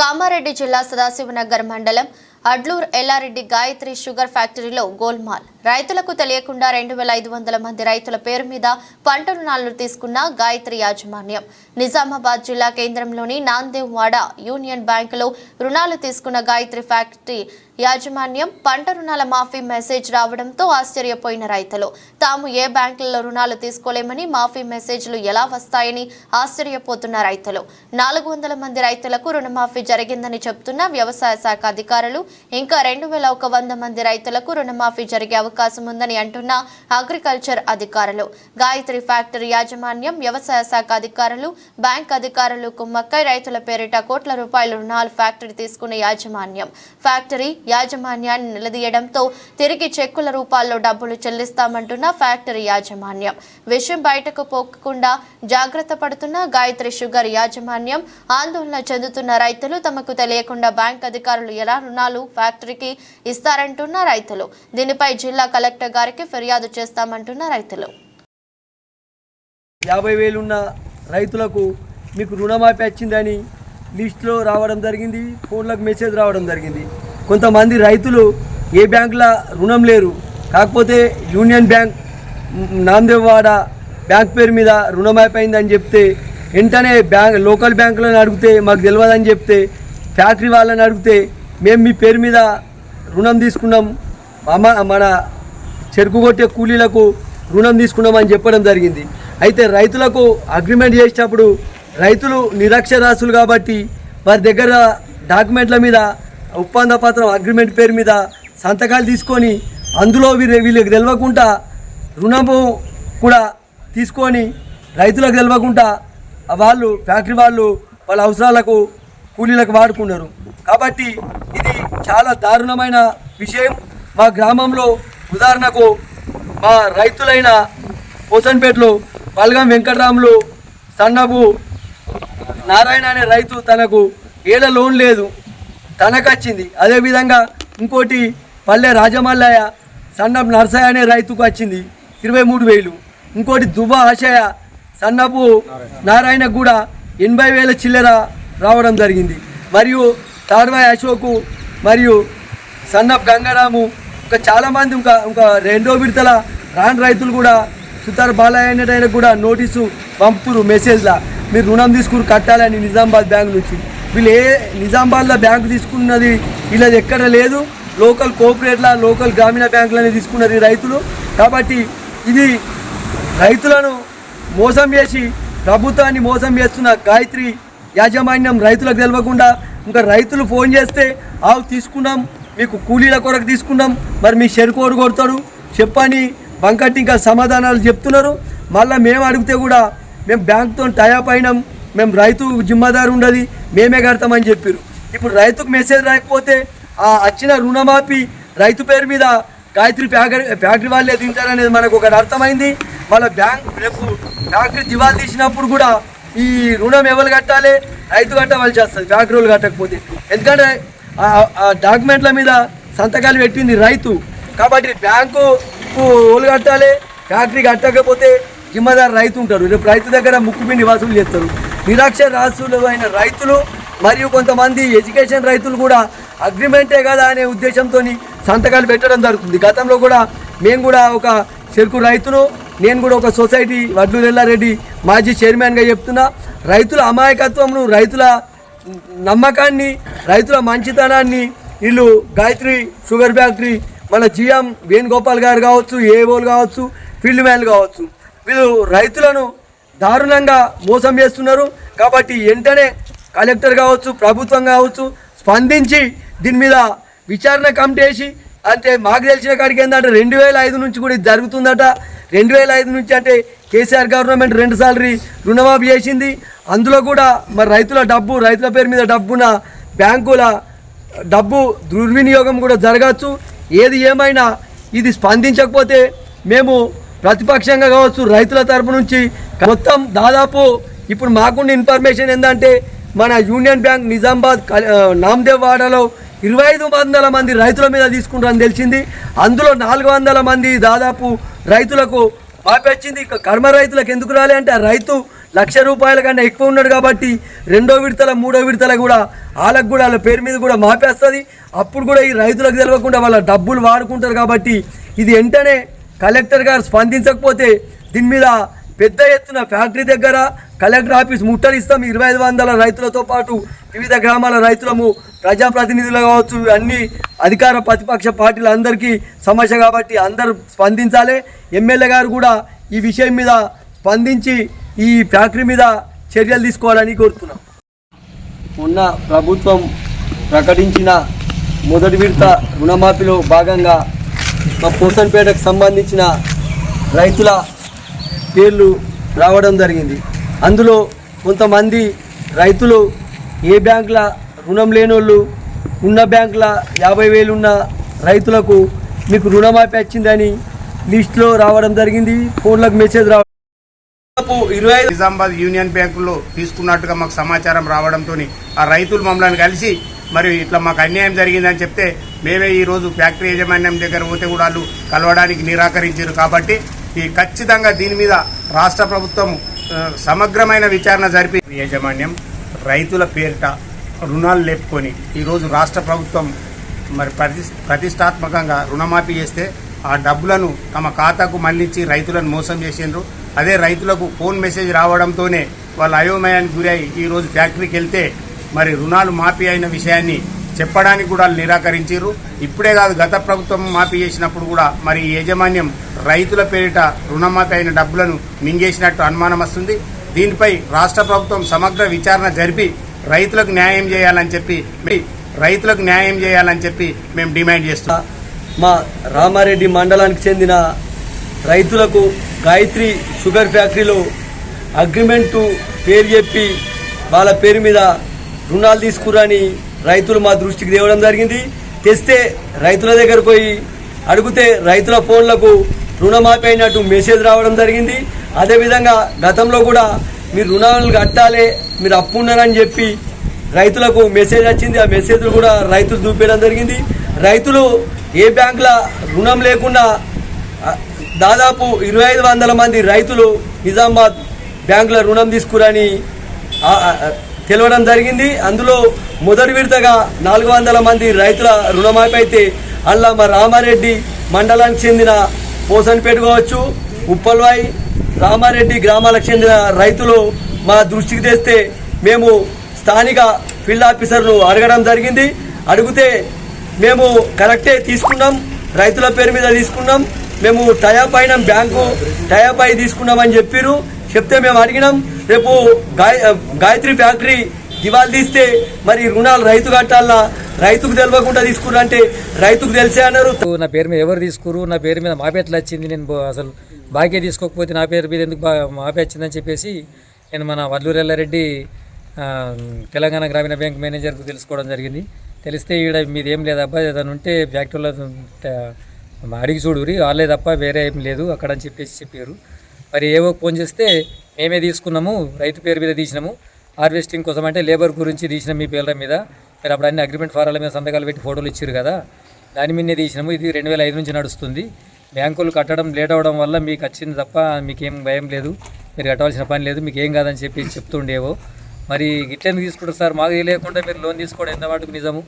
కామారెడ్డి జిల్లా సదాశివనగర్ మండలం అడ్లూర్ ఎల్లారెడ్డి గాయత్రి షుగర్ ఫ్యాక్టరీలో గోల్మాల్. రైతులకు తెలియకుండా రెండు వేల ఐదు వందల మంది రైతుల పేరు మీద పంట రుణాలను తీసుకున్న గాయత్రి యాజమాన్యం. నిజామాబాద్ జిల్లా కేంద్రంలోని నాందేవ్వాడ యూనియన్ బ్యాంకులో రుణాలు తీసుకున్న గాయత్రి ఫ్యాక్టరీ యాజమాన్యం పంట రుణాల మాఫీ మెసేజ్ రావడంతో ఆశ్చర్యపోయిన రైతులు. తాము ఏ బ్యాంకులలో రుణాలు తీసుకోలేమని మాఫీ మెసేజ్లు ఎలా వస్తాయని ఆశ్చర్యపోతున్న రైతులు. నాలుగు వందల మంది రైతులకు రుణమాఫీ జరిగిందని చెబుతున్న వ్యవసాయ శాఖ అధికారులు ఇంకా రెండు వేల ఒక వంద మంది రైతులకు రుణమాఫీ జరిగే అవకాశం ఉందని అంటున్న అగ్రికల్చర్ అధికారులు. గాయత్రి ఫ్యాక్టరీ యాజమాన్యం వ్యవసాయ శాఖ అధికారులు బ్యాంక్ అధికారులు కుమ్మక్కై రైతుల పేరిట కోట్ల రూపాయల రుణాలు ఫ్యాక్టరీ తీసుకున్న యాజమాన్యం. ఫ్యాక్టరీ యాజమాన్యాన్ని నిలదీయడంతో తిరిగి చెక్కుల రూపాల్లో డబ్బులు చెల్లిస్తామంటున్న ఫ్యాక్టరీ యాజమాన్యం. విషయం బయటకు పోకుండా జాగ్రత్త పడుతున్న గాయత్రి షుగర్ యాజమాన్యం ఆందోళన చెందుతున్న రైతులు తమకు తెలియకుండా బ్యాంక్ అధికారులు ఎలా రుణాలు ఫ్యాక్టరీకి ఇస్తారంటున్న రైతులు. దీనిపై జిల్లా కలెక్టర్ గారికి ఫిర్యాదు చేస్తామంటున్న రైతులు. యాభై వేలున్న రైతులకు మీకు రుణమాఫీ వచ్చిందని లిస్టులో రావడం జరిగింది ఫోన్లకు మెసేజ్ రావడం జరిగింది. కొంతమంది రైతులు ఏ బ్యాంకులో రుణం లేరు. కాకపోతే యూనియన్ బ్యాంక్ నాందేవాడ బ్యాంక్ పేరు మీద రుణమాఫీ అయిందని చెప్తే వెంటనే బ్యాంక్ లోకల్ బ్యాంకులను అడిగితే మాకు తెలియదని చెప్తే ఫ్యాక్టరీ వాళ్ళని అడిగితే మేము మీ పేరు మీద రుణం తీసుకున్నాం. మన చెరుకు కొట్టే కూలీలకు రుణం తీసుకున్నామని చెప్పడం జరిగింది. అయితే రైతులకు అగ్రిమెంట్ చేసేటప్పుడు రైతులు నిరక్షరాస్యులు కాబట్టి వారి దగ్గర డాక్యుమెంట్ల మీద ఒప్పంద పత్రం అగ్రిమెంట్ పేరు మీద సంతకాలు తీసుకొని అందులో వీరు వీళ్ళకి తెలియకుండా రుణము కూడా తీసుకొని రైతులకు తెలియకుండా వాళ్ళు ఫ్యాక్టరీ వాళ్ళు వాళ్ళ అవసరాలకు కూలీలకు వాడుకున్నారు. కాబట్టి ఇది చాలా దారుణమైన విషయం. మా గ్రామంలో ఉదాహరణకు మా రైతులైన పోసన్పేటలో పల్గం వెంకటరాములు సన్నబు నారాయణ అనే రైతు తనకు ఏడ లోన్ లేదు. తనకు వచ్చింది అదేవిధంగా ఇంకోటి పల్లె రాజమల్లయ్య సన్నపు నర్సయ్య అనే రైతుకు వచ్చింది ఇరవై మూడు వేలు. ఇంకోటి దుబ్బ ఆశయ సన్నపు నారాయణకు కూడా ఎనభై వేల చిల్లర రావడం జరిగింది. మరియు తాడ్వాయి అశోకు మరియు సన్నప్ గంగారాము ఇంకా చాలామంది ఇంకా ఇంకా రెండో విడతల రాని రైతులు కూడా సుతార్ బాలయ్య అనేటైనా కూడా నోటీసు పంపుతురు మెసేజ్లా. మీరు రుణం తీసుకుని కట్టాలని నిజామాబాద్ బ్యాంక్ నుంచి. వీళ్ళు ఏ నిజామాబాద్లో బ్యాంకు తీసుకున్నది వీళ్ళది ఎక్కడ లేదు. లోకల్ కోఆపరేట్ల లోకల్ గ్రామీణ బ్యాంకులని తీసుకున్నారు ఈ రైతులు. కాబట్టి ఇది రైతులను మోసం చేసి ప్రభుత్వాన్ని మోసం చేస్తున్న గాయత్రి యాజమాన్యం రైతులకు తెలియకుండా ఇంకా రైతులు ఫోన్ చేస్తే ఆవు తీసుకున్నాం మీకు కూలీల కొరకు తీసుకున్నాం మరి మీ చెరుకోడు కొడతాడు చెప్పని బంకట్టి ఇంకా సమాధానాలు చెప్తున్నారు. మళ్ళీ మేము అడిగితే కూడా మేము బ్యాంక్తో టయాప్ అయినాం. మేము రైతు జిమ్మదారు ఉండదు మేమే కడతామని చెప్పారు ఇప్పుడు రైతుకు మెసేజ్ రాకపోతే ఆ వచ్చిన రుణమాఫీ రైతు పేరు మీద గాయత్రి ఫ్యాక్టరీ ఫ్యాక్టరీ వాళ్ళే తింటారనేది మనకు ఒకటి అర్థమైంది. వాళ్ళ బ్యాంక్ రేపు ఫ్యాక్టరీ దివాలు తీసినప్పుడు కూడా ఈ రుణం ఎవరు కట్టాలి? రైతు కట్టవలసి వస్తుంది. ఫ్యాక్టరీ వాళ్ళు కట్టకపోతే. ఎందుకంటే ఆ డాక్యుమెంట్ల మీద సంతకాలు పెట్టింది రైతు. కాబట్టి బ్యాంకు ఓలు కట్టాలి ఫ్యాక్టరీ కట్టకపోతే జిమ్మదారు రైతు ఉంటారు రేపు రైతు దగ్గర ముక్కుపిండి వసూలు చేస్తారు. నిరాక్షర రాసులు అయిన రైతులు మరియు కొంతమంది ఎడ్యుకేషన్ రైతులు కూడా అగ్రిమెంటే కదా అనే ఉద్దేశంతో సంతకాలు పెట్టడం జరుగుతుంది. గతంలో కూడా మేము కూడా ఒక చెరుకు రైతును నేను కూడా ఒక సొసైటీ వడ్లు రెల్లారెడ్డి మాజీ చైర్మన్గా చెప్తున్నా. రైతుల అమాయకత్వంను రైతుల నమ్మకాన్ని రైతుల మంచితనాన్ని వీళ్ళు గాయత్రి షుగర్ ఫ్యాక్టరీ మన జిఎం వేణుగోపాల్ గారు కావచ్చు ఏఓలు కావచ్చు ఫీల్డ్ మ్యాన్ కావచ్చు వీళ్ళు రైతులను దారుణంగా మోసం చేస్తున్నారు. కాబట్టి వెంటనే కలెక్టర్ కావచ్చు ప్రభుత్వం కావచ్చు స్పందించి దీని మీద విచారణ కమిటీ వేసి అంటే మాకు తెలిసిన కాడికి ఏంటంటే రెండు వేల ఐదు నుంచి కూడా ఇది జరుగుతుందట. రెండు వేల ఐదు నుంచి అంటే కేసీఆర్ గవర్నమెంట్ రెండు సార్లు రుణమాఫీ చేసింది. అందులో కూడా మరి రైతుల డబ్బు రైతుల పేరు మీద డబ్బున బ్యాంకుల డబ్బు దుర్వినియోగం కూడా జరగచ్చు. ఏది ఏమైనా ఇది స్పందించకపోతే మేము ప్రతిపక్షంగా కావచ్చు రైతుల తరపు నుంచి మొత్తం దాదాపు ఇప్పుడు మాకున్న ఇన్ఫర్మేషన్ ఏంటంటే మన యూనియన్ బ్యాంక్ నిజామాబాద్ నామదేవ్ వాడలో ఇరవై ఐదు వందల మంది రైతుల మీద తీసుకుంటారని తెలిసింది. అందులో నాలుగు వందల మంది దాదాపు రైతులకు మాపి వచ్చింది. కర్మ రైతులకు ఎందుకు రాలే అంటే ఆ రైతు లక్ష రూపాయల కన్నా ఎక్కువ ఉన్నాడు కాబట్టి రెండో విడతల మూడో విడతల కూడా వాళ్ళకు కూడా వాళ్ళ పేరు మీద కూడా మాపేస్తుంది. అప్పుడు కూడా ఈ రైతులకు తెలియకుండా వాళ్ళ డబ్బులు వాడుకుంటారు కాబట్టి ఇది వెంటనే కలెక్టర్ గారు స్పందించకపోతే దీని మీద పెద్ద ఎత్తున ఫ్యాక్టరీ దగ్గర కలెక్టర్ ఆఫీస్ ముట్టడిస్తాం. ఇరవై ఐదు వందల రైతులతో పాటు వివిధ గ్రామాల రైతులము ప్రజాప్రతినిధులు కావచ్చు అన్ని అధికార ప్రతిపక్ష పార్టీల అందరికీ సమస్య కాబట్టి అందరూ స్పందించాలి. ఎమ్మెల్యే గారు కూడా ఈ విషయం మీద స్పందించి ఈ ఫ్యాక్టరీ మీద చర్యలు తీసుకోవాలని కోరుతున్నాం. మొన్న ప్రభుత్వం ప్రకటించిన మొదటి విడత రుణమాఫీలో భాగంగా మా పోసన్పేటకు సంబంధించిన రైతుల పేర్లు రావడం జరిగింది. అందులో కొంతమంది రైతులు ఏ బ్యాంకుల రుణం లేనోళ్ళు ఉన్న బ్యాంకుల యాభై వేలు ఉన్న రైతులకు మీకు రుణమాఫీ వచ్చిందని లిస్టులో రావడం జరిగింది. ఫోన్లకు మెసేజ్ రావడం దాదాపు ఇరవై నిజామాబాద్ యూనియన్ బ్యాంకులో తీసుకున్నట్టుగా మాకు సమాచారం రావడంతో ఆ రైతులు మమ్మల్ని కలిసి మరి ఇట్లా మాకు అన్యాయం జరిగిందని చెప్తే మేమే ఈ రోజు ఫ్యాక్టరీ యాజమాన్యం దగ్గర పోతే కూడా వాళ్ళు కలవడానికి నిరాకరించారు కాబట్టి ఈ ఖచ్చితంగా దీని మీద రాష్ట్ర ప్రభుత్వం సమగ్రమైన విచారణ జరిపి యాజమాన్యం రైతుల పేరిట రుణాలు లేపుకొని ఈరోజు రాష్ట్ర ప్రభుత్వం మరి ప్రతి ప్రతిష్టాత్మకంగా రుణమాఫీ చేస్తే ఆ డబ్బులను తమ ఖాతాకు మళ్ళించి రైతులను మోసం చేసిండ్రు. అదే రైతులకు ఫోన్ మెసేజ్ రావడంతోనే వాళ్ళు అయోమయానికి గురై ఈ రోజు ఫ్యాక్టరీకి వెళ్తే మరి రుణాలు మాఫీ అయిన విషయాన్ని చెప్పడానికి కూడా నిరాకరించారు. ఇప్పుడే కాదు గత ప్రభుత్వం మాఫీ చేసినప్పుడు కూడా మరి యాజమాన్యం రైతుల పేరిట రుణమాఫీ అయిన డబ్బులను మింగేసినట్టు అనుమానం వస్తుంది. దీనిపై రాష్ట్ర ప్రభుత్వం సమగ్ర విచారణ జరిపి రైతులకు న్యాయం చేయాలని చెప్పి రైతులకు న్యాయం చేయాలని చెప్పి మేము డిమాండ్ చేస్తున్నాం. మా రామారెడ్డి మండలానికి చెందిన రైతులకు గాయత్రి షుగర్ ఫ్యాక్టరీలో అగ్రిమెంటు పేరు చెప్పి వాళ్ళ పేరు మీద రుణాలు తీసుకురని రైతులు మా దృష్టికి తేవడం జరిగింది. తెస్తే రైతుల దగ్గర పోయి అడిగితే రైతుల ఫోన్లకు రుణమాఫీ అయినట్టు మెసేజ్ రావడం జరిగింది. అదేవిధంగా గతంలో కూడా మీరు రుణాలు కట్టాలి మీరు అప్పు ఉన్నారని చెప్పి రైతులకు మెసేజ్ వచ్చింది. ఆ మెసేజ్లు కూడా రైతులు చూపించడం జరిగింది. రైతులు ఏ బ్యాంకుల రుణం లేకుండా దాదాపు ఇరవై ఐదు వందల మంది రైతులు నిజామాబాద్ బ్యాంకుల రుణం తీసుకురని తెలవడం జరిగింది. అందులో మొదటి విడతగా నాలుగు వందల మంది రైతుల రుణమాఫీ అయితే అల్లా రామారెడ్డి మండలానికి చెందిన పోసన్పేట కావచ్చు ఉప్పల్వాయి రామారెడ్డి గ్రామాలకు చెందిన రైతులు మా దృష్టికి తెస్తే మేము స్థానిక ఫీల్డ్ ఆఫీసర్ను అడగడం జరిగింది. అడిగితే మేము కరెక్టే తీసుకున్నాం రైతుల పేరు మీద తీసుకున్నాం. మేము టయాప్ అయినాం బ్యాంకు టయాప్ అయి తీసుకున్నామని చెప్పారు చెప్తే మేము అడిగినాం రేపు గాయ గాయత్రి ఫ్యాక్టరీ దివాళ తీస్తే మరి రుణాలు రైతు కట్టాలా? రైతుకు తెలియకుండా తీసుకురు అంటే రైతుకు తెలిసే అన్నారు. నా పేరు మీద ఎవరు తీసుకురు నా పేరు మీద మాపేట్లు వచ్చింది. నేను అసలు బాకీ తీసుకోకపోతే నా పేరు మీద ఎందుకు మాపే వచ్చిందని చెప్పేసి నేను మన వల్లూరు ఎల్లారెడ్డి తెలంగాణ గ్రామీణ బ్యాంక్ మేనేజర్కు తెలుసుకోవడం జరిగింది. తెలిస్తే ఈడ మీదేం లేదు అబ్బాయి ఏదైనా ఉంటే ఫ్యాక్టరీలో అడిగి చూడురి వాళ్ళే తప్ప వేరే ఏం లేదు అక్కడ అని చెప్పేసి చెప్పారు. మరి ఏవో ఫోన్ చేస్తే మేమే తీసుకున్నాము రైతు పేరు మీద తీసినాము. హార్వెస్టింగ్ కోసం అంటే లేబర్ గురించి తీసిన మీ పేర్ల మీద. మీరు అప్పుడు అన్ని అగ్రిమెంట్ ఫారాల మీద సంతకాలు పెట్టి ఫోటోలు ఇచ్చారు కదా. దాని మీదనే తీసినాము ఇది రెండు వేల ఐదు నుంచి నడుస్తుంది. బ్యాంకులు కట్టడం లేట్ అవ్వడం వల్ల మీకు వచ్చింది తప్ప మీకేం భయం లేదు. మీరు కట్టవలసిన పని లేదు మీకు ఏం కాదని చెప్పి చెప్తుండేవో. మరి గిట్లని తీసుకుంటారు సార్? మాకు తెలియకుండా మీరు లోన్ తీసుకోవడం ఎంత మటుకు నిజము?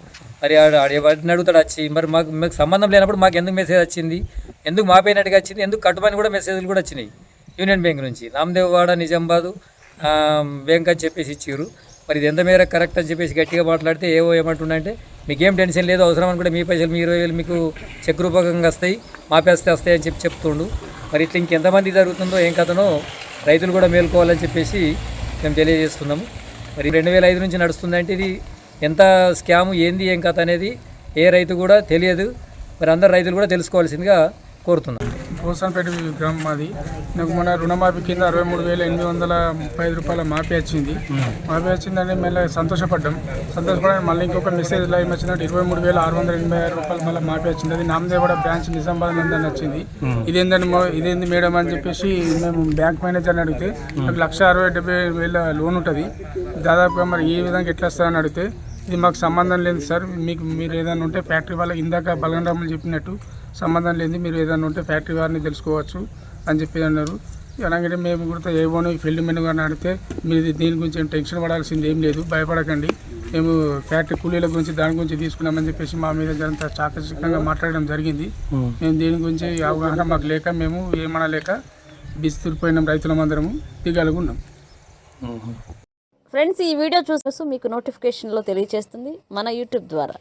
మరి ఆడ- వాటిని అడుగుతాడు వచ్చి? మరి మాకు మీకు సంబంధం లేనప్పుడు మాకు ఎందుకు మెసేజ్ వచ్చింది? ఎందుకు మాపైనట్టుగా వచ్చింది? ఎందుకు కట్టమని కూడా మెసేజ్లు కూడా వచ్చినాయి యూనియన్ బ్యాంక్ నుంచి. రామ్దేవ్ వాడ నిజామాబాదు బ్యాంక్ అని చెప్పేసి ఇచ్చారు మరి ఇది ఎంత మేర కరెక్ట్ అని చెప్పేసి గట్టిగా మాట్లాడితే ఏవో ఏమంటుండంటే మీకేం టెన్షన్ లేదు అవసరం అనుకుంటే మీ పైసలు మీ ఇరవై వేలు మీకు చెక్ రూపకంగా వస్తాయి మాపేస్తే వస్తాయి అని చెప్పి చెప్తుండు. మరి ఇట్లా ఇంకెంతమంది జరుగుతుందో ఏం కథనో రైతులు కూడా మేల్కోవాలని చెప్పేసి మేము తెలియజేస్తున్నాము. మరి రెండు వేల ఐదు నుంచి నడుస్తుందంటే ఇది ఎంత స్కాము ఏంది ఏం కథ అనేది ఏ రైతు కూడా తెలియదు. మరి అందరు రైతులు కూడా తెలుసుకోవాల్సిందిగా కోరుతున్నాను పోసన్పేట గ్రామం మాది. నాకు మొన్న రుణమాఫీ కింద అరవై మూడు వేల ఎనిమిది వందల ముప్పై ఐదు రూపాయల మాఫీ వచ్చింది. మాఫీ వచ్చిందని మళ్ళీ సంతోషపడ్డాం. సంతోషపడడం మళ్ళీ ఇంకొక మెసేజ్ లైవ్ వచ్చినట్టు ఇరవై మూడు వేల ఆరు వందల ఎనభై ఆరు రూపాయలు మళ్ళీ మాఫీ వచ్చింది. అది నామదేవడ బ్రాంచ్ నిజామాబాద్ నందని వచ్చింది. ఇదేందని ఇదేంది మేడం అని చెప్పేసి మేము బ్యాంక్ మేనేజర్ని అడిగితే నాకు లక్ష అరవై డెబ్బై వేల లోన్ ఉంటుంది. దాదాపుగా మరి ఈ విధంగా ఎట్లా వస్తుందని అడిగితే ఇది మాకు సంబంధం లేదు సార్. మీకు మీరు ఏదైనా ఉంటే ఫ్యాక్టరీ వాళ్ళకి ఇందాక బలగంరాములు చెప్పినట్టు సంబంధం లేదు మీరు ఏదైనా ఉంటే ఫ్యాక్టరీ వారిని తెలుసుకోవచ్చు అని చెప్పి అన్నారు. అలాగే మేము కూడా ఏమోని ఫీల్డ్ మెన్ గారిని అడిగితే మీరు దీని గురించి ఏం టెన్షన్ పడాల్సింది ఏం లేదు భయపడకండి. మేము ఫ్యాక్టరీ కూలీల గురించి దాని గురించి తీసుకున్నామని చెప్పేసి మా మీద జరంత చాకచక్యంగా మాట్లాడడం జరిగింది. మేము దీని గురించి అవగాహన మాకు లేక మేము ఏమనలేక బిస్తురిపోయినాం రైతులమందరము దిగలుగున్నాం. ఫ్రెండ్స్ ఈ వీడియో చూసి మీకు నోటిఫికేషన్లో తెలియజేస్తుంది మన యూట్యూబ్ ద్వారా.